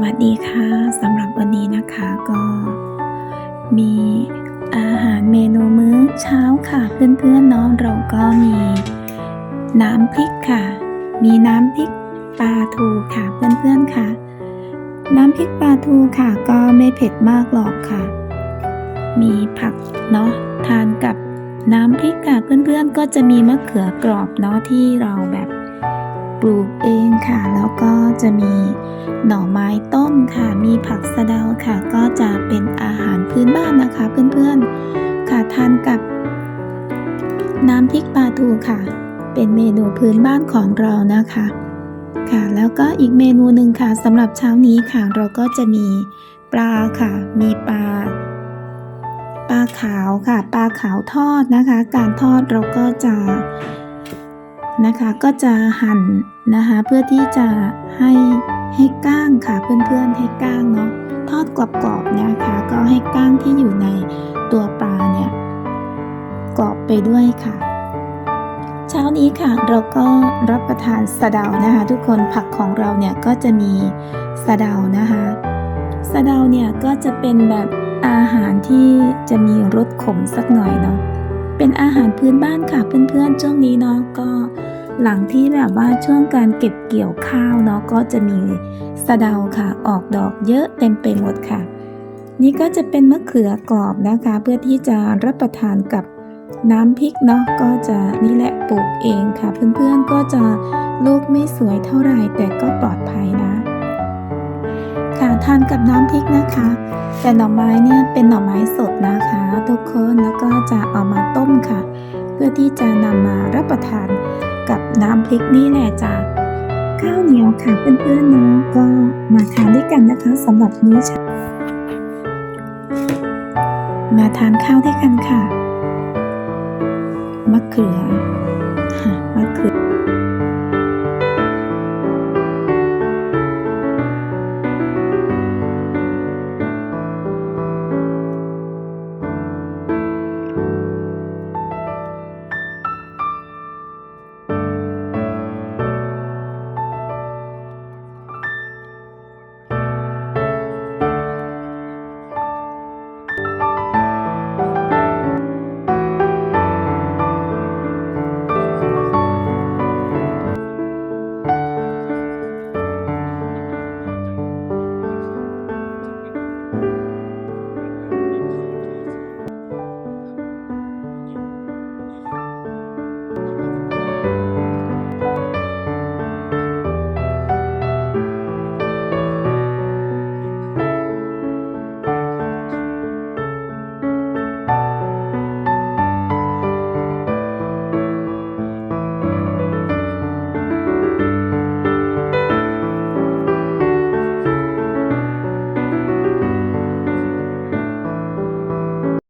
วัสดีค่ะสำหรับวันนี้นะคะก็มีอาหารเมนูมื้อเช้าค่ะเพื่อนๆเนาะเราก็มีน้ำพริกค่ะ มีน้ำพริกปลาทูค่ะเพื่อนๆค่ะ น้ำพริกปลาทูค่ะ ก็ไม่เผ็ดมากหรอกค่ะ มีผักเนาะทานกับน้ำพริกค่ะเพื่อนๆก็จะมีมะเขือกรอบเนาะที่เราแบบ ปลูกเองค่ะ แล้วก็จะมีหน่อไม้ต้มค่ะ มีผักสะเดาค่ะ ก็จะเป็นอาหารพื้นบ้านนะคะ เพื่อนๆ ค่ะทานกับน้ำพริกปลาทูค่ะ เป็นเมนูพื้นบ้านของเรานะคะ ค่ะแล้วก็อีกเมนูหนึ่งค่ะสำหรับเช้านี้ค่ะ เราก็จะมีปลาค่ะ มีปลาปลาขาวค่ะ ปลาขาวทอดนะคะ การทอดเราก็จะ นะคะก็จะหั่นนะคะเพื่อที่จะให้ให้ก้างค่ะเพื่อนๆให้ก้างเนาะทอดกรอบๆนะคะ ก็ให้ก้างที่อยู่ในตัวปลาเนี่ยกรอบไปด้วยค่ะ เช้านี้ค่ะเราก็รับประทานสะเดานะคะ ทุกคนผักของเราเนี่ยก็จะมีสะเดานะคะสะเดาเนี่ยก็จะเป็นแบบอาหารที่จะมีรสขมสักหน่อยเนาะเป็นอาหารพื้นบ้านค่ะเพื่อนๆช่วงนี้เนาะก็ หลังที่แบบว่าช่วงการเก็บเกี่ยวข้าวเนาะก็จะมีสะเดาค่ะ ออกดอกเยอะเต็มไปหมดค่ะ นี่ก็จะเป็นมะเขือกรอบนะคะ เพื่อที่จะรับประทานกับน้ำพริกเนาะก็จะนี่แหละปลูกเองค่ะ เพื่อนๆก็จะลูกไม่สวยเท่าไหร่แต่ก็ปลอดภัยนะ ค่ะทานกับน้ำพริกนะคะ แต่หน่อไม้เนี่ยเป็นหน่อไม้สดนะคะ ทุกคนแล้วก็จะเอามาต้มค่ะ เพื่อที่จะนำมารับประทาน กับน้ำพริกนี่แหละจ้ะข้าวเหนียวค่ะเพื่อนๆเนาะก็มาทานด้วยกันนะคะสำหรับมื้อเช้ามาทานข้าวด้วยกันค่ะมะเขือ